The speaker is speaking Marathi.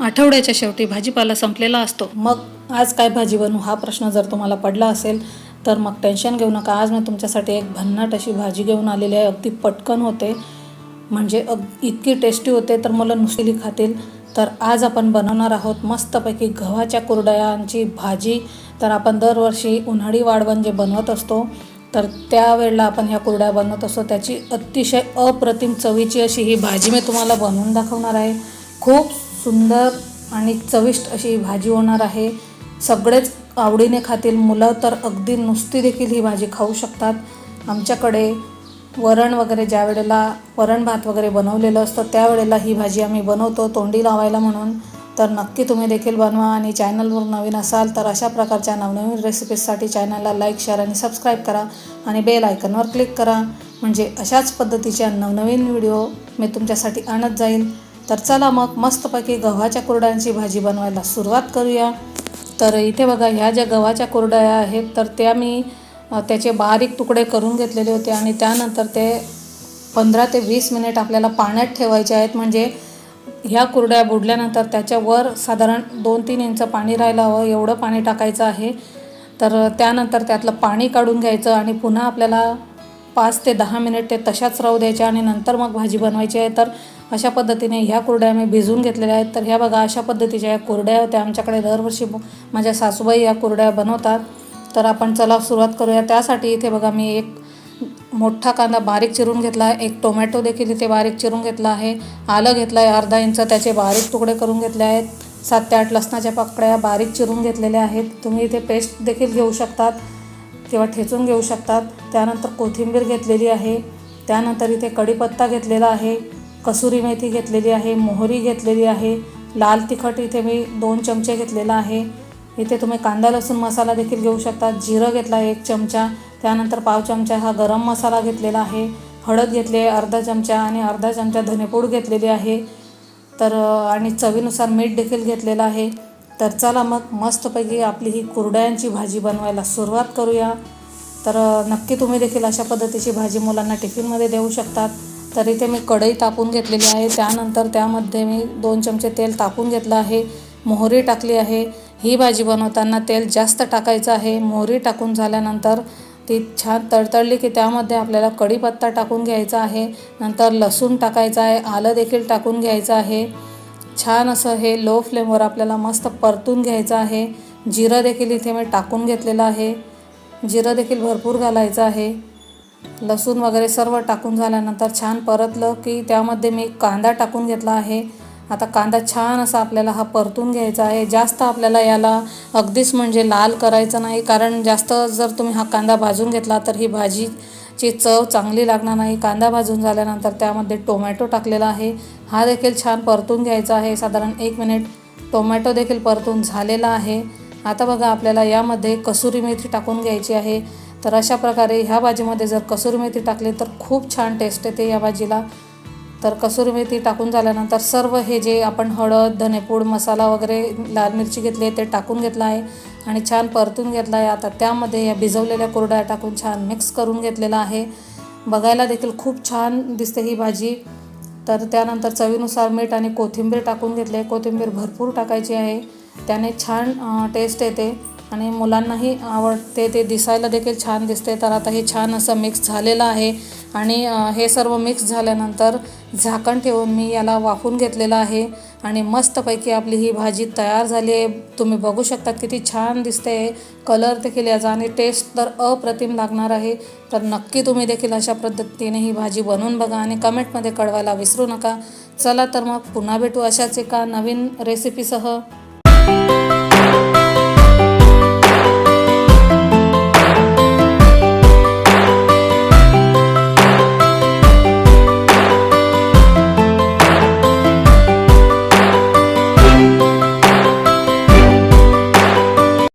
आठवड्याच्या शेवटी भाजीपाला संपलेला असतो. मग आज काय भाजी बनवू हा प्रश्न जर तुम्हाला पडला असेल तर मग टेन्शन घेऊ नका. आज मी तुमच्यासाठी एक भन्नाट अशी भाजी घेऊन आलेली आहे. अगदी पटकन होते. म्हणजे अग इतकी टेस्टी होते तर मला नुसती खातील. तर आज आपण बनवणार आहोत मस्तपैकी गव्हाच्या कुरडयांची भाजी. तर आपण दरवर्षी उन्हाळी वाळवण जे बनवत असतो तर त्यावेळेला आपण ह्या कुरड्या बनवत असतो. त्याची अतिशय अप्रतिम चवीची अशी ही भाजी मी तुम्हाला बनवून दाखवणार आहे. खूप सुंदर आणि चविष्ट अशी भाजी होणार आहे. सगळेच आवडीने खातील मुलं तर अगदी नुसती देखील ही भाजी खाऊ शकतात. आमच्याकडे वरण वगैरे ज्या वेळेला वरण भात वगैरे बनवलेलं असतं त्यावेळेला ही भाजी आम्ही बनवतो तोंडी लावायला म्हणून. तर नक्की तुम्ही देखील बनवा आणि चॅनलवर नवीन असाल तर अशा प्रकारच्या नवनवीन रेसिपीजसाठी चॅनलला लाईक शेअर आणि सबस्क्राईब करा आणि बेल आयकनवर क्लिक करा. म्हणजे अशाच पद्धतीच्या नवनवीन व्हिडिओ मी तुमच्यासाठी आणत जाईल तर चला मग मस्तपैकी गव्हाच्या कुरड्यांची भाजी बनवायला सुरुवात करूया. तर इथे बघा ह्या ज्या गव्हाच्या कुरड्या आहेत तर त्या मी त्याचे बारीक तुकडे करून घेतलेले होते आणि त्यानंतर ते पंधरा ते वीस मिनिट आपल्याला पाण्यात ठेवायचे आहेत. म्हणजे ह्या कुरड्या बुडल्यानंतर त्याच्यावर साधारण दोन तीन इंच पाणी राहायला हवं एवढं पाणी टाकायचं आहे. तर त्यानंतर त्यातलं पाणी काढून घ्यायचं आणि पुन्हा आपल्याला पाच ते दहा मिनिट ते तशाच राहू द्यायचे आणि नंतर मग भाजी बनवायची आहे. तर अशा पद्धतीने ह्या कुरड्या मी भिजवून घेतलेल्या आहेत. तर ह्या बघा अशा पद्धतीच्या ह्या कुरड्या होत्या. आमच्याकडे दरवर्षी माझ्या सासूबाई या कुरड्या बनवतात. तर आपण चला सुरुवात करूया. त्यासाठी इथे बघा मी एक मोठा कांदा बारीक चिरून घेतला आहे. एक टोमॅटो देखील इथे बारीक चिरून घेतला आहे. आलं घेतलं आहे अर्धा इंच. त्याचे बारीक तुकडे करून घेतले आहेत. सात ते आठ लसणाच्या पाकड्या बारीक चिरून घेतलेल्या आहेत. तुम्ही इथे पेस्ट देखील घेऊ शकतात किंवा ठेचून घेऊ शकतात. त्यानंतर कोथिंबीर घेतलेली आहे. त्यानंतर इथे कढीपत्ता घेतलेला आहे. कसुरी मेथी घेतलेली आहे मोहरी घेतलेली आहे लाल तिखट इथे मी दोन चमचे घेतलेला आहे. इथे तुम्ही कांदा लसूण मसाला देखील घेऊ शकता. जिरं घेतला आहे एक चमचा त्यानंतर पाव चमचा हा गरम मसाला घेतलेला आहे. हळद घेतली आहे अर्धा चमचा आणि अर्धा चमचा धनेपूड घेतलेली आहे. तर आणि चवीनुसार मीठ देखील घेतलेलं आहे. तर चला मग मस्तपैकी आपली ही कुरड्यांची भाजी बनवायला सुरुवात करूया. तर नक्की तुम्ही देखील अशा पद्धतीची भाजी मुलांना टिफिनमध्ये देऊ शकतात. तर इथे मी कढई तापून घेतलेली आहे. त्यानंतर त्यामध्ये मी दोन चमचे तेल तापून घेतलं आहे. मोहरी टाकली आहे. ही भाजी बनवताना तेल जास्त टाकायचं आहे. मोहरी टाकून झाल्यानंतर ती छान तळतळली की त्यामध्ये आपल्याला कढीपत्ता टाकून घ्यायचा आहे. नंतर लसूण टाकायचं आहे. आलं देखील टाकून घ्यायचं आहे. छान असं हे लो फ्लेमवर आपल्याला मस्त परतून घ्यायचं आहे. जिरं देखील इथे मी टाकून घेतलेलं आहे. जिरं देखील भरपूर घालायचं आहे. लसूण वगैरे सर्व टाकून झाल्यानंतर छान परतलं की त्यामध्ये मी कांदा टाकून घेतला आहे. आता कांदा छान असा आपल्याला हा परतून घ्यायचा आहे. जास्त आपल्याला याला अगदीच म्हणजे लाल करायचं नाही. कारण जास्त जर तुम्ही हा कांदा भाजून घेतला तर ही भाजीची चव चांगली लागणार नाही. कांदा भाजून झाल्यानंतर त्यामध्ये टोमॅटो टाकलेला आहे. हा देखील छान परतून घ्यायचा आहे. साधारण एक मिनिट टोमॅटो देखील परतून झालेला आहे. आता बघा आपल्याला यामध्ये कसुरी मेथी टाकून घ्यायची आहे. तर अशा प्रकारे ह्या भाजीमध्ये जर कसुरी मेथी टाकली तर खूप छान टेस्ट येते या भाजीला. तर कसुरी मेथी टाकून झाल्यानंतर सर्व हे जे आपण हळद धनेपूड मसाला वगैरे लाल मिरची घेतली आहे ते टाकून घेतलं आहे आणि छान परतून घेतलं आहे. आता त्यामध्ये या भिजवलेल्या कुरड्या टाकून छान मिक्स करून घेतलेलं आहे. बघायला देखील खूप छान दिसते ही भाजी. तर त्यानंतर चवीनुसार मीठ आणि कोथिंबीर टाकून घेतले कोथिंबीर भरपूर टाकायची आहे. त्याने छान टेस्ट येते. आणि मुलांनाही आवडते ते दिसायला देखील छान दिसते. तर आता हे छान असं मिक्स झालेलं आहे. आणि हे सर्व मिक्स झाल्यानंतर झाकण ठेवून मी याला वाफून घेतलेलं आहे. आणि मस्तपैकी आपली ही भाजी तयार झाली आहे. तुम्ही बघू शकता किती छान दिसते. कलर देखील याचा आणि टेस्ट तर अप्रतिम लागणार आहे. तर नक्की तुम्ही देखील अशा पद्धतीने ही भाजी बनवून बघा आणि कमेंटमध्ये कळवायला विसरू नका. चला तर मग पुन्हा भेटू अशाच एका नवीन रेसिपीसह